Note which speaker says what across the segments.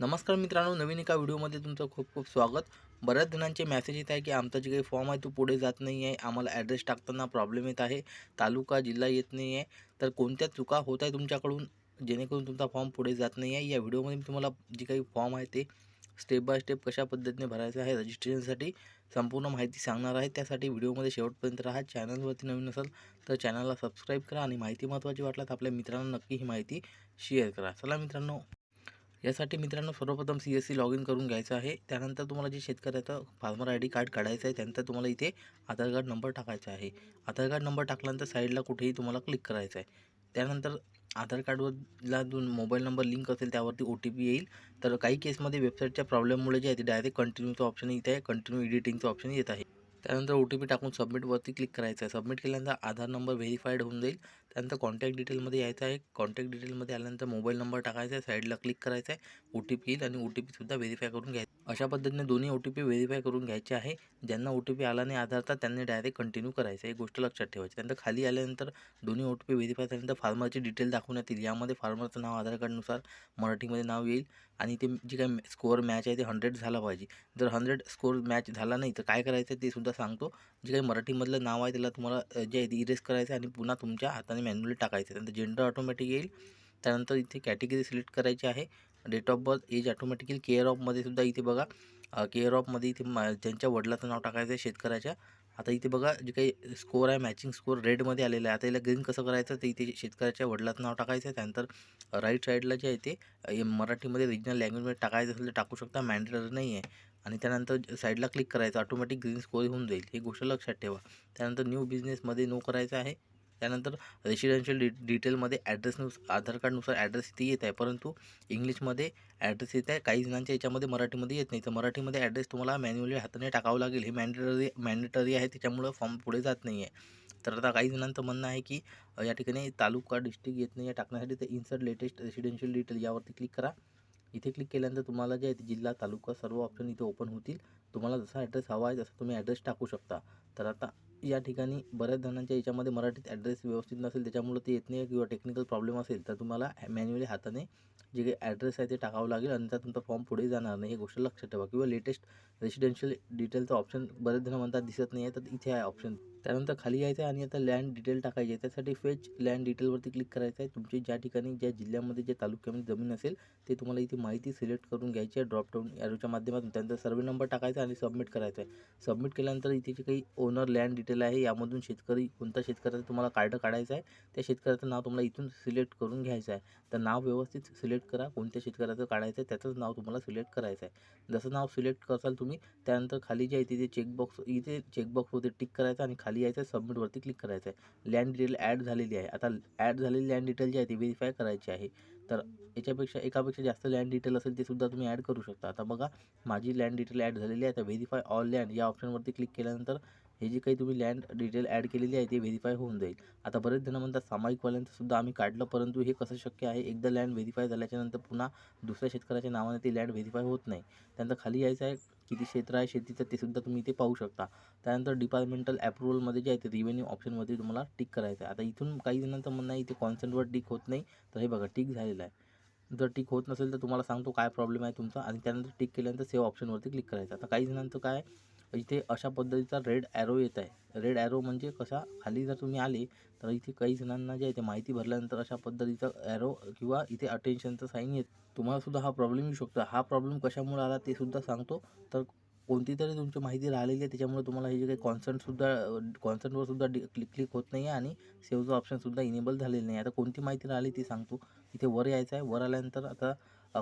Speaker 1: नमस्कार मित्रांनो नवीन एका व्हिडिओमध्ये तुमचं खूप खूप स्वागत. बऱ्याच जणांचे मेसेज येत आहे की आमचा जे काही फॉर्म आहे तो पुढे जात नाही आहे. आम्हाला ॲड्रेस टाकताना प्रॉब्लेम येत आहे. तालुका जिल्हा येत नाही आहे. तर कोणत्या चुका होत आहे तुमच्याकडून? जेणेकरून तुमचा फॉर्म पुढे जात नाही आहे. या व्हिडिओमध्ये मी तुम्हाला जे काही फॉर्म आहे ते स्टेप बाय स्टेप कशा पद्धतीने भरायचं आहे रजिस्ट्रेशनसाठी संपूर्ण माहिती सांगणार आहे. त्यासाठी व्हिडिओमध्ये शेवटपर्यंत राहा. चॅनलवरती नवीन असाल तर चॅनलला सबस्क्राईब करा आणि माहिती महत्त्वाची वाटला तर आपल्या मित्रांना नक्की ही माहिती शेअर करा. चला मित्रांनो. यासाठी मित्रांनो सर्वप्रथम C S C log in करून घ्यायचं आहे. त्यानंतर तुम्हाला जे शेतकऱ्याचं फार्मर आय डी कार्ड काढायचं आहे त्यानंतर तुम्हाला इथे आधार कार्ड नंबर टाकायचा आहे. आधार कार्ड नंबर टाकल्यानंतर साईडला कुठेही तुम्हाला क्लिक करायचं आहे. त्यानंतर आधार कार्डवरला जो मोबाईल नंबर लिंक असेल त्यावरती ओ टी पी येईल. तर काही केसमध्ये वेबसाईटच्या प्रॉब्लेममुळे जे आहे ते डायरेक्ट कंटिन्यूचं ऑप्शन इथे आहे कंटिन्यू एडिटिंगचं ऑप्शन येत आहे. त्यानंतर ओ टी पी टाकून सबमिटवरती क्लिक करायचं आहे. सबमिट केल्यानंतर आधार नंबर व्हेरीफाईड होऊन जाईल. त्यानंतर कॉन्टॅक्ट डिटेलमध्ये यायचं आहे. कॉन्टॅक्ट डिटेलमध्ये आल्यानंतर मोबाईल नंबर टाकायचा आहे. साईडला क्लिक करायचं आहे. ओ टी पी येईल आणि ओ टी पीसुद्धा व्हेरीफाय करून घ्यायचं अशा पद्धतीने दोन्ही ओ टी पी व्हेरीफाय करून घ्यायचे आहे. ज्यांना ओ टी पी आला नाही आधारचा त्यांनी डायरेक्ट कंटिन्यू करायचं एक गोष्ट लक्षात ठेवायची. त्यानंतर खाली आल्यानंतर दोन्ही ओ टी पी व्हेरीफाय झाल्यानंतर फार्मरची डिटेल दाखवण्यात येईल. यामध्ये फार्मरचं नाव आधार कार्डनुसार मराठीमध्ये नाव येईल. आणि ते जे काही स्कोअर मॅच आहे ते हंड्रेड झाला पाहिजे. जर हंड्रेड स्कोअर मॅच झाला नाही तर काय करायचं ते सुद्धा सांगतो. जे काही मराठीमधलं नाव आहे त्याला तुम्हाला जे आहे ते इरेज करायचं आहे आणि पुन्हा तुमच्या हाताने मॅन्युअली टाकायचं त्यानंतर जेंडर ऑटोमॅटिक येईल. त्यानंतर इथे कॅटेगरी सिलेक्ट करायची आहे. Date of birth age automatically care ऑफमध्ये सुद्धा इथे बघा. केअर ऑफमध्ये इथे मा ज्यांच्या वडिलाचं नाव टाकायचं आहे शेतकऱ्याच्या. आता इथे बघा जे काही स्कोअर आहे मॅचिंग स्कोअर रेडमध्ये आलेला आहे. आता याला ग्रीन कसं करायचं? ते इथे शेतकऱ्याच्या वडिलाचं नाव टाकायचं आहे. त्यानंतर राईट साईडला जे आहे ते मराठीमध्ये रिजनल लँग्वेजमध्ये टाकायचं असेल तर टाकू शकता. मॅन्डेटरी नाही आहे. आणि त्यानंतर साईडला क्लिक करायचं. ऑटोमॅटिक ग्रीन स्कोर होऊन जाईल. ही गोष्ट लक्षात ठेवा. त्यानंतर न्यू बिझनेसमध्ये नो करायचं आहे. त्यानंतर रेसिडेन्शियल डि डिटेलमध्ये ॲड्रेसनुस आधार कार्डनुसार ॲड्रेस इथे येत आहे. परंतु इंग्लिशमध्ये ॲड्रेस येत आहे. काही जणांच्या याच्यामध्ये मराठीमध्ये येत नाही. तर मराठीमध्ये ॲड्रेस तुम्हाला मॅन्युअली हाताने टाकावं लागेल. हे मॅन्डेटरी मॅन्डेटरी आहे. त्याच्यामुळं फॉर्म पुढे जात नाही आहे तर आता काही जणांचं म्हणणं आहे की या ठिकाणी तालुका डिस्ट्रिक्ट येत नाही. आहे टाकण्यासाठी तर इन्सर्ट लेटेस्ट रेसिडेन्शियल डिटेल यावरती क्लिक करा. इथे क्लिक केल्यानंतर तुम्हाला जे आहे ते जिल्हा तालुका सर्व ऑप्शन इथे ओपन होतील. तुम्हाला जसा ॲड्रेस हवा आहे तसा तुम्ही ॲड्रेस टाकू शकता. तर आता या ठिकाणी बऱ्याच जणांच्या याच्यामध्ये मराठीत ॲड्रेस व्यवस्थित नसेल त्याच्यामुळे ते येत नाही किंवा टेक्निकल प्रॉब्लेम असेल तर तुम्हाला मॅन्युअली हाताने जे काही ॲड्रेस आहे ते टाकावं लागेल आणि त्या तुमचा फॉर्म पुढे जाणार नाही. ही गोष्ट लक्षात ठेवा. किंवा लेटेस्ट रेसिडेन्शियल डिटेलचं ऑप्शन बरेच जण म्हणतात दिसत नाही आहे तर इथे आहे ऑप्शन त्यानंतर खाली यायचं आहे आणि आता लँड डिटेल टाकायची आहे. त्यासाठी फेच लँड डिटेलवरती क्लिक करायचं आहे. तुमची ज्या ठिकाणी ज्या जिल्ह्यामध्ये ज्या तालुक्यामध्ये जमीन असेल ते तुम्हाला इथे माहिती सिलेक्ट करून घ्यायची आहे. ड्रॉपडाऊन ॲरोच्या माध्यमातून त्यानंतर सर्वे नंबर टाकायचा आणि सबमिट करायचं आहे. सबमिट केल्यानंतर इथे जे काही ओनर लँड डिटेल आहे यामधून शेतकरी कोणता शेतकऱ्याचं तुम्हाला कार्ड काढायचं आहे त्या शेतकऱ्याचं नाव तुम्हाला इथून सिलेक्ट करून घ्यायचं आहे. तर नाव व्यवस्थित सिलेक्ट करा. कोणत्या शेतकऱ्याचं काढायचं आहे त्याचंच नाव तुम्हाला सिलेक्ट करायचं आहे. जसं नाव सिलेक्ट करसाल तुम्ही त्यानंतर खाली जे आहे तिथे चेकबॉक्स इथे चेकबॉक्सवरती टिक करायचं आणि खाली यायचं सबमिटवरती क्लिक करायचं आहे लँड डिटेल ॲड झालेली आहे. आता ॲड झालेली लँड डिटेल जी आहे ती व्हेरीफाय करायची आहे. तर याच्यापेक्षा एकापेक्षा जास्त लँड डिटेल असेल ते सुद्धा तुम्ही ॲड करू शकता. आता बघा माझी लँड डिटेल ॲड झालेली आहे. तर व्हेरीफाय ऑल लँड या ऑप्शनवरती क्लिक केल्यानंतर हे जे काही तुम्ही लँड डिटेल ॲड केलेली आहे ते व्हेरीफाय होऊन जाईल. आता बरेच जण म्हणतात सामायिकवाल्यांचंसुद्धा आम्ही काढलं परंतु हे कसं शक्य आहे? एकदा लँड व्हेरीफाय झाल्याच्यानंतर पुन्हा दुसऱ्या शेतकऱ्याच्या नावाने ते लँड व्हेरीफाय होत नाही. त्यानंतर खाली यायचं आहे किती क्षेत्र आहे शेतीचं ते सुद्धा तुम्ही इथे पाहू शकता. त्यानंतर डिपार्टमेंटल अप्रुव्हलमध्ये जे आहे ते रिव्हेन्यू ऑप्शनमध्ये तुम्हाला टिक करायचं आहे. आता इथून काही जणांचं म्हणणं आहे इथे कॉन्सन्टवर टिक होत नाही. तर हे बघा टिक झालेलं आहे. जर टिक होत नसेल तर तुम्हाला सांगतो काय प्रॉब्लेम आहे तुमचा. आणि त्यानंतर टिक केल्यानंतर सेव्ह ऑप्शनवरती क्लिक करायचं आता काही जणांचं काय इथे अशा पद्धतीचा रेड ॲरो येत आहे. रेड ॲरो म्हणजे कसा? खाली जर तुम्ही आले तर इथे काही जणांना जे आहे ते माहिती भरल्यानंतर अशा पद्धतीचा ॲरो किंवा इथे अटेन्शनचं साईन येत. तुम्हालासुद्धा हा प्रॉब्लेम येऊ शकतो. हा प्रॉब्लेम कशामुळे आला ते सुद्धा सांगतो. तर कोणती तरी तुमची माहिती राहिलेली आहे त्याच्यामुळे तुम्हाला हे जे काही कॉन्सर्टसुद्धा कॉन्सर्टवरसुद्धा डि क्लिक क्लिक होत नाही आहे आणि सेव्हचं ऑप्शनसुद्धा इनेबल झालेलं नाही. आता कोणती माहिती राहिली ती सांगतो. इथे वर यायचं आहे. वर आल्यानंतर आता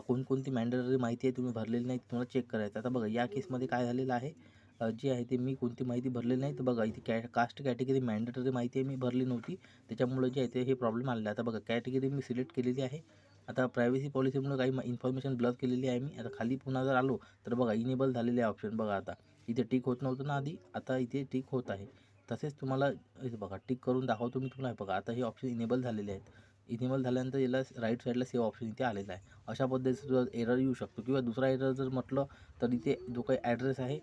Speaker 1: कोणकोणती मॅन्डेटरी माहिती आहे तुम्ही भरलेली नाही ती तुम्हाला चेक करायचं आता बघा या केसमध्ये काय झालेलं आहे? जी आहे ते मी कोणती माहिती भरलेली नाही. तर बघा इथे कॅ कास्ट कॅटेगरी मॅन्डेटरी माहिती आहे मी भरली नव्हती. त्याच्यामुळे जे आहे ते हे प्रॉब्लेम आलेला आहे. आता बघा कॅटेगरी मी सिलेक्ट केलेली आहे. आता प्रायव्हसी पॉलिसीमुळे काही इन्फॉर्मेशन ब्लर केलेली आहे मी. आता खाली पुन्हा जर आलो तर बघा इनेबल झालेले आहे ऑप्शन बघा आता इथे टिक होत नव्हतं ना आधी. आता इथे टिक होत आहे. तसेच तुम्हाला इथे बघा टिक करून दाखवतो मी तुम्हाला. हे बघा आता हे ऑप्शन इनेबल झालेले आहेत. इनेबल झाल्यानंतर याला राईट साईडला सेव्ह ऑप्शन इथे आलेला आहे. अशा पद्धतीचा एरर येऊ शकतो. किंवा दुसरा एरर जर म्हटलं तर इथे जो काही ॲड्रेस आहे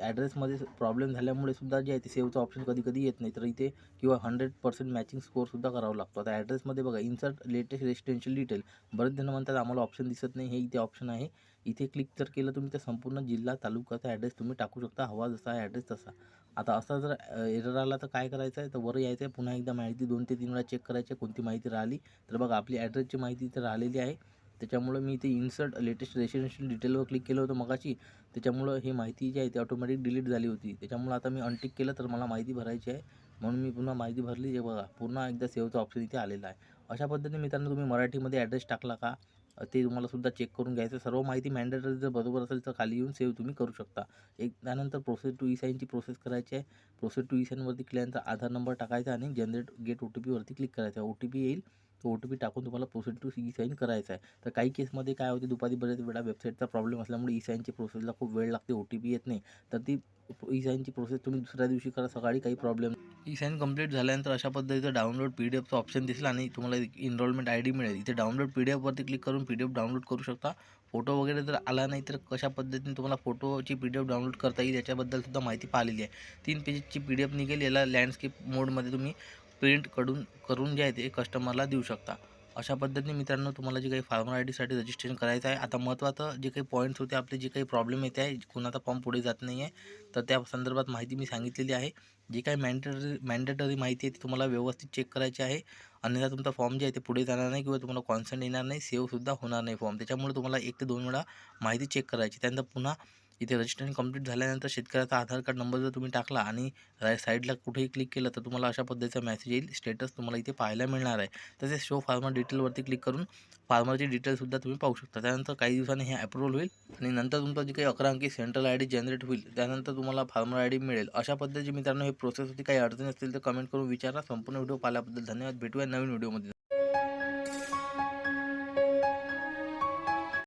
Speaker 1: ॲड्रेसमध्ये प्रॉब्लेम झाल्यामुळे सुद्धा जे आहे ते सेव्हचं ऑप्शन कधी कधी येत नाही. तर इथे किंवा हंड्रेड पर्सेंट मॅचिंग स्कोअरसुद्धा करावा लागतो. आता ॲड्रेसमध्ये बघा इन्सर्ट लेटेस्ट रेसिडेन्शियल डिटेल बरेच जण म्हणतात आम्हाला ऑप्शन दिसत नाही हे इथे ऑप्शन आहे. इथे क्लिक जर केलं तुम्ही तर संपूर्ण जिल्हा तालुक्याचा ॲड्रेस तुम्ही टाकू शकता. हवा जसा आहे ॲड्रेस तसा. आता असा जर एरर आला तर काय करायचं आहे? तर वर यायचं आहे. पुन्हा एकदा माहिती दोन ते तीन वेळा चेक करायची आहे. कोणती माहिती राहिली? तर बघा आपली ॲड्रेसची माहिती इथे राहिलेली आहे. त्याच्यामुळं मी इथे इन्सर्ट लेटेस्ट रेसिडेन्शियल डिटेलवर क्लिक केलं होतं मगाशी. त्याच्यामुळं ही माहिती जी आहे ती ऑटोमॅटिक डिलीट झाली होती. त्याच्यामुळं आता मी अनटिक केलं तर मला माहिती भरायची आहे. म्हणून मी पुन्हा माहिती भरली जे बघा पुन्हा एकदा सेवचा ऑप्शन इथे आलेला आहे. अशा पद्धतीने मित्रांनो तुम्ही मराठीमध्ये ॲड्रेस टाकला का ते तुम्हाला सुद्धा चेक करून घ्यायचं सर्व माहिती मॅन्डेटरी जर बरोबर असेल तर खाली येऊन सेव्ह तुम्ही करू शकता. एक त्यानंतर प्रोसेस टू ई साईनची प्रोसेस करायची आहे. प्रोसेस टू ई साईनवरती क्लिअरचा आधार नंबर टाकायचा आणि जनरेट गेट ओ टी पीवरती क्लिक करायचा. ओ टी पी येईल. तो ओ टी पी टाकून तुम्हाला प्रोसेस टू ई साईन करायचं आहे. तर काही केसमध्ये काय होते दुपारी बरेच वेळा वेबसाईटचा प्रॉब्लेम असल्यामुळे ई साईनची प्रोसेसला खूप वेळ लागते ओ टी पी येत नाही. तर ती ई साईनची प्रोसेस तुम्ही दुसऱ्या दिवशी करा सकाळी काही प्रॉब्लेम ई साईन कंप्लीट झाल्यानंतर अशा पद्धतीचं डाउनलोड पी डी एफचं ऑप्शन दिसेल आणि तुम्हाला इनरोलमेंट आय डी मिळेल. इथे डाउनलोड पी डी एफवरती क्लिक करून पी डी एफ डाउनलोड करू शकता. फोटो वगैरे जर आला नाही तर कशा पद्धतीने तुम्हाला फोटोची पी डी एफ डाउनलोड करता येईल याच्याबद्दल सुद्धा माहिती पाहिलेली आहे. तीन पेजेसची पी डी एफ निघेल याला लँडस्केप मोडमध्ये तुम्ही प्रिंटकडून करून जे आहे ते कस्टमरला देऊ शकता. अशा पद्धतीने मित्रांनो तुम्हाला जे काही फार्मर आय डीसाठी रजिस्ट्रेशन करायचं आहे आता महत्त्वाचं जे काही पॉईंट्स होते आपले जे काही प्रॉब्लेम येते आहे कोणाचा फॉर्म पुढे जात नाही आहे तर त्या संदर्भात माहिती मी सांगितलेली आहे. जी काही मॅन्डेटरी मॅन्डेटरी माहिती आहे ती तुम्हाला व्यवस्थित चेक करायची आहे. अन्यथा तुमचा फॉर्म जे आहे ते पुढे जाणार नाही किंवा तुम्हाला कॉन्सर्ट येणार नाही सेव्हसुद्धा होणार नाही फॉर्म त्याच्यामुळे तुम्हाला एक ते दोन वेळा माहिती चेक करायची त्यानंतर पुन्हा इथे रजिस्ट्रेशन कंप्लीट झाल्यानंतर शेतकऱ्याचा आधार कार्ड नंबर जर तुम्ही टाकला आणि साईडला कुठेही क्लिक केलं तर तुम्हाला अशा पद्धतीचा मेसेज येईल. स्टेटस तुम्हाला इथे पाहायला मिळणार आहे. तसेच शो फार्मर डिटेलवरती क्लिक करून फार्मरची डिटेलसुद्धा तुम्ही पाहू शकता. त्यानंतर काही दिवसांनी हे अप्रूव्हल होईल आणि नंतर तुमचा जे काही अकरा अंकी सेंट्रल आय डी जनरेट होईल त्यानंतर तुम्हाला फार्मर आय डी मिळेल. अशा पद्धतीची मित्रांनो हे प्रोसेस होती काही अडचणी असतील तर कमेंट करून विचारा. संपूर्ण व्हिडिओ पाहिल्याबद्दल धन्यवाद. भेटूया नवीन व्हिडिओमध्ये